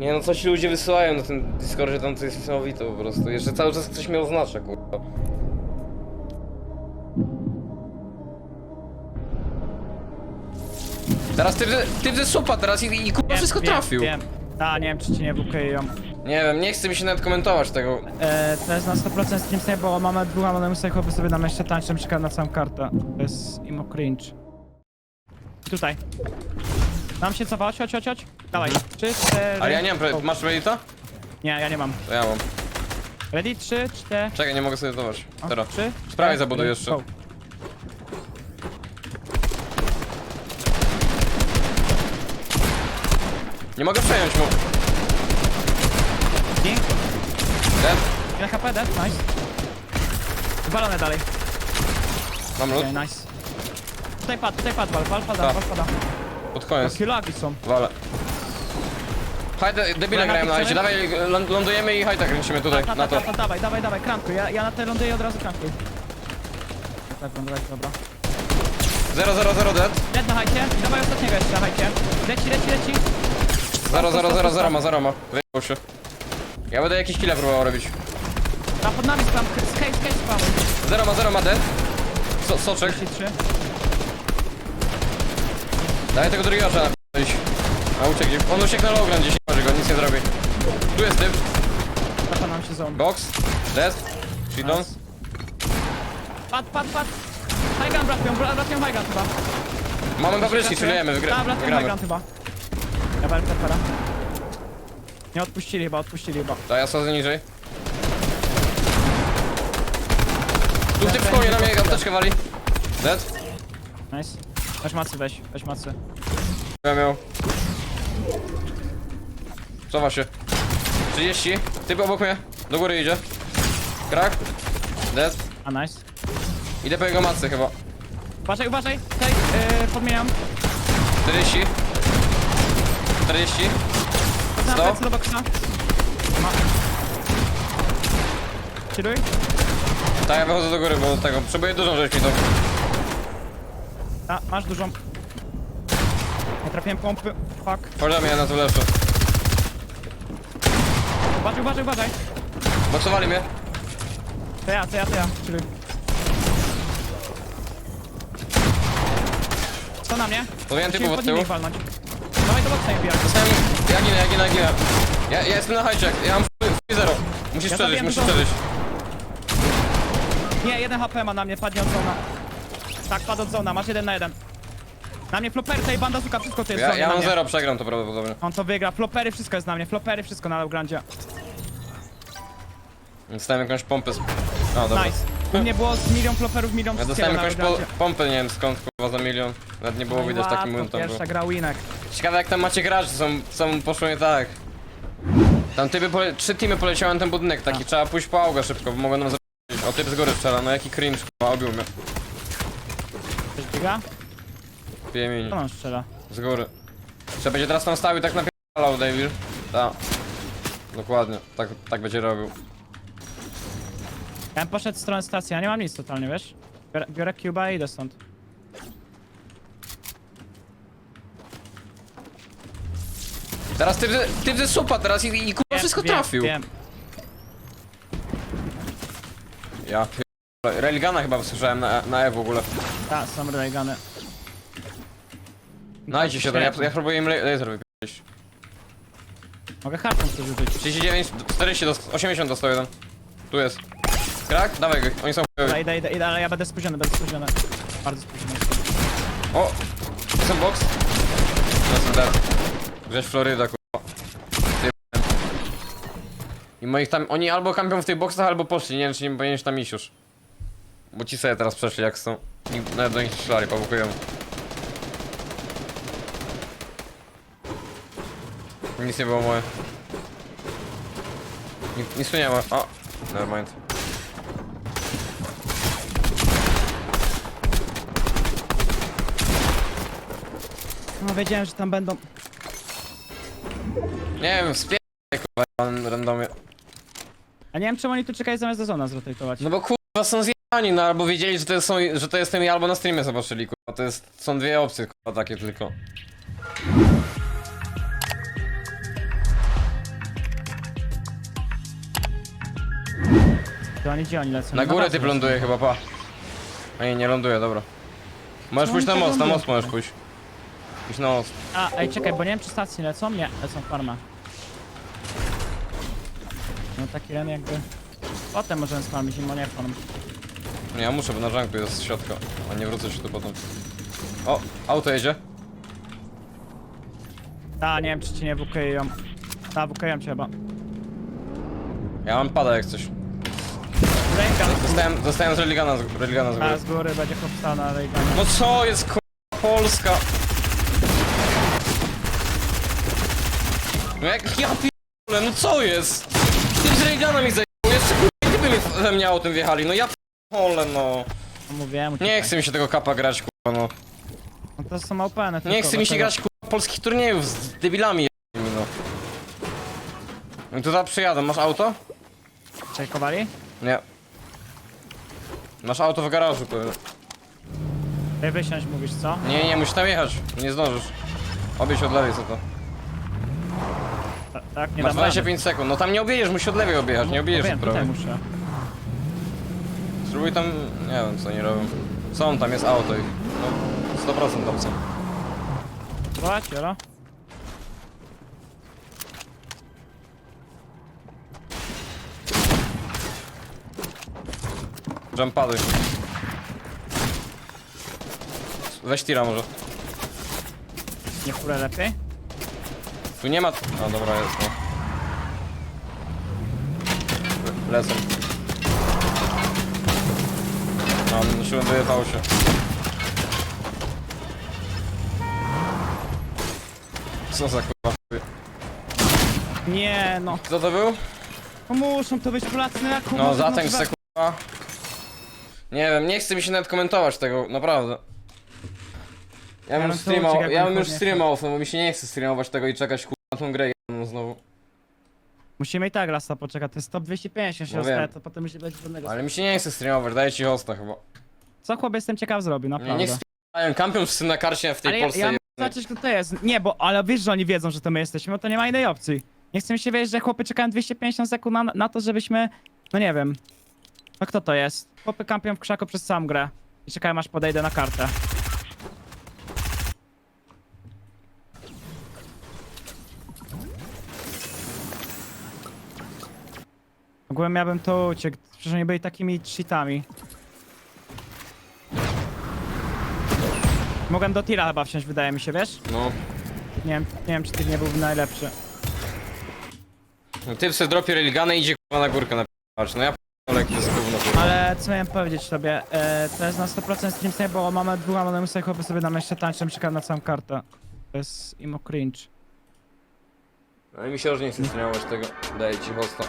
Nie no, co ci ludzie wysyłają na tym Discordzie, tam to jest niesamowite po prostu. Jeszcze cały czas ktoś mnie oznacza, kurwa. Teraz ty, ty ze supa teraz i, i kurwa wszystko wiem, trafił. Wiem. A, nie wiem, czy ci nie bukeją. Nie wiem, nie chce mi się nawet komentować tego. E, to jest na 100% streamsnake, bo mamy dwóch anonymów, chłopy sobie na mieście tańczą, czekają na całą kartę. To jest imo cringe. Tutaj. Mam się cofać, chodź, chodź, chodź. Dawaj, trzy, cztery... Ale ja nie mam, pre- masz ready to? Nie, ja nie mam. To ja mam. Ready? Trzy, cztery... Czekaj, nie mogę sobie dować. o, Teraz. Trzy, Prawie cztery, zabuduj jeszcze. go. Nie mogę przejąć mu. Ding. Dead. Ile HP, dead, nice. Wywalone dalej. Mam lód. Okej, nice. Tutaj padł, tutaj padł, wal, wal pada, Tak. wal pada. Pod koniec. Jakie lagi są. Wale. Hajde, debile Dobra, grają na napiszemy? Dawaj, lą- lądujemy i hajta kręcimy tutaj, Ta, na ta, to. dawaj, dawaj, dawaj, krankuj. Ja, ja na te ląduję od razu krankuj. Tak, lądować, dobra. 0, 0, 0, dead. Dead na hajcie. Dawaj ostatniego jeszcze na hajcie. Leci, leci, leci. 0, 0, 0, 0 ma, 0 ma. Wyjechał się. Ja będę jakieś kile próbował robić. Tam pod nami spam, skate, skate spam. 0 ma, 0 ma dead. So, soczek. 33. Daj tego drugiego napisać. A uciekł. On uciekł na lowground gdzieś, nie może go, nic nie zrobi. Tu jest typ. Trapa nam się zone. Box. Dead. Shidon. Pad, pad, pad. High gun brafią, bra- brafią high gun chyba. Mamy papryczki, czujemy, wygra brafią high gramy. gun chyba. Ja będę terpera. Nie odpuścili chyba, odpuścili chyba. To ja sadzę niżej. Tu typ w konie na mnie apteczkę wali. Dead. Nice. Weź macy, weź, weź macy. Ja miał. Cofa się. 30. Typ obok mnie. Do góry idzie. Krak. Dead. A nice. Idę po jego matce chyba. Uważaj, uważaj. Tutaj, yy, podmieniam. 40. 40. Na Sto? plecy do boxa. Ma. Chilluj. Tak, ja wychodzę do góry, bo tego. Potrzebuję dużą rzecz mi to. A, masz dużą. Nie trafiłem pompy. Fuck. Chodź mnie na to lepsze. Uważaj, uważaj, uważaj. Boksowali mnie. To ja, to ja, to ja. Chilluj. Co na mnie? Powinien typów Musimy od pod tyłu. nimi walnąć. Dawaj do boxa i bijak. Dostałem. Ja ginę, ja ginę, ja ginę. Ja, ja jestem na hajcie. Ja mam f- f- zero. Musisz Ja przeżyć, zabiłem musisz dużo. przeżyć. Nie, jeden HP ma na mnie, padnie od zona. Tak, padł od zona, masz jeden na jeden. Na mnie flopery, tej banda suka, wszystko to jest Ja, zonie ja na mam mnie. zero, przegram to prawdopodobnie. On to wygra, flopery, wszystko jest na mnie, flopery, wszystko na Grandzie. Dostałem jakąś pompę z... No dobra. Nice. U mnie było z milion floperów, milion Ja dostałem jakąś po, pompę, nie wiem skąd, kurwa, za milion. Nawet nie było No i widać, taki łatwo, moment tam był. Pierwsza gra winek. Ciekawe jak tam macie grać, co mu poszło nie tak. Tam typy, pole... trzy teamy poleciały na ten budynek, taki trzeba pójść po auga szybko, bo mogą nam zrobić. O typ z góry strzela, no jaki cringe, kurwa, obił mnie. Bije mi Co on strzela? z góry. Trzeba będzie teraz tam stał i tak napierdalał, David. Tak. Dokładnie, tak, tak będzie robił. Ja bym poszedł w stronę stacji, ja nie mam nic totalnie, wiesz? Biorę, biorę Cuba i idę stąd. Teraz typ, ze- typ ze supa teraz i, i kurwa wszystko wiem, trafił. Wiem. Ja pierdolę. Railguna chyba słyszałem na, na E w ogóle. Tak, są relegany. Najdzie się to, ja, ja próbuję im la- laser wypić. Mogę harpą chcę rzucić. 39, 40 do 80 do 101. Tu jest. Krak? Dawaj go, oni są chujowi. idę, idę, idę, ale ja będę spóźniony, będę spóźniony. Bardzo spóźniony. O! Są box. Jestem dead. Gdzieś Floryda, kurwa. I moich tam, oni albo kampią w tych boxach, albo poszli, nie wiem czy nie powinieneś tam iść już. Bo ci sobie teraz przeszli jak są. Nikt nawet do nich nie strzelali, powokują. Nic nie było moje. Nic, nic tu nie ma. O! Nevermind. No wiedziałem, że tam będą. Nie wiem, spierdaj kurwa, randomie. A nie wiem czemu oni tu czekają zamiast do zona zrotować. No bo kurwa są ani, no albo wiedzieli, że to, są, że to jestem ja, albo na streamie zobaczyli, kurwa. To jest, są dwie opcje, kurwa, takie tylko. To oni gdzie oni lecą? Na górę typ ląduje chyba, pa. A nie, nie ląduje, dobra. Możesz no pójść na most, na most możesz pójść. Pójść na most. A, ej, czekaj, bo nie wiem czy stacje lecą? Nie, lecą w farmę. No taki ren jakby... Potem możemy spamić, im, bo farm. Nie, ja muszę, bo na żanku jest siatka. A nie wrócę się tu potem. O, auto jedzie. A, nie wiem czy cię nie wukeją. A, wukeją cię chyba. Ja mam pada jak coś. Ręka. Dostałem, dostałem z religana z, religana z A, góry. z góry będzie chłopca na Reagana. No co jest k***a Polska? No jak ja p***le, no co jest? Tym z religana mi zajęło, jeszcze k***a gdyby mi we mnie autem wjechali, no ja p***ole no. No mówiłem, Nie uciekaj. chce mi się tego kapa grać k***a no. No to są openy Nie chce mi się grać k***a polskich turniejów z debilami jebanymi, no. No to za przyjadę, masz auto? Czekowali? Nie. Masz auto w garażu pewnie. Ty wysiąść mówisz, co? Nie, nie, musisz tam jechać, nie zdążysz. Objedź od lewej co to. Ta, tak, nie Masz dam rady. 25 sekund, no tam nie objedziesz, musisz od lewej objechać, nie objedziesz Wiem, od tutaj muszę. Spróbuj tam, nie wiem co oni robią. Są, tam jest auto ich. No, 100% tam są. Zobacz, jolo. Jump paduj. Weź tira może. Nie furę lepiej? Tu nie ma... A dobra, jest no. Le- Lecą. No, siłą dojechało się. Co za kurwa chuj. Nie, no. Kto to był? No muszą to być Polacy, no jak No, może zatem se kurwa. Nie wiem, nie chce mi się nawet komentować tego, naprawdę. Ja bym no już to streama, ja bym już kurwa, streama offnął, bo mi się nie chce streamować tego i czekać kurwa na tą grę jedną znowu. Musimy i tak lasta poczekać, to jest top 250 się No rozstaje, wiem. to potem musi być żadnego... Ale mi się nie chce streamować, daję ci hosta chyba. Co chłop jestem ciekaw zrobił, Nie, naprawdę. niech streamają, kampią wszyscy na karcie w tej ale ja, Polsce ja muszę zobaczyć kto to jest. Nie, bo ale wiesz, że oni wiedzą, że to my jesteśmy, bo to nie ma innej opcji. Nie chcę mi się wiedzieć, że chłopy czekają 250 sekund na, na to, żebyśmy... No nie wiem. No kto to jest? Chłopy kampią w krzaku przez całą grę. I czekają aż podejdę na kartę. Ogółem ja bym to uciekł, przecież oni byli takimi cheatami. Mogłem do tira chyba wsiąść, wydaje mi się, wiesz? No. Nie wiem, nie wiem czy ty nie byłby najlepszy. No, Typ se dropie religana i idzie kurwa na górkę na p***acz. No ja p***olę, jak to jest gówno kurwa. Ale co miałem powiedzieć tobie, e, to jest na 100% stream save, bo mamy dwóch anonymów, chłopy sobie na mieście tańczą, czekam na całą kartę. To jest imo cringe. Ale mi się już nie chce streamować tego, daję ci hosta.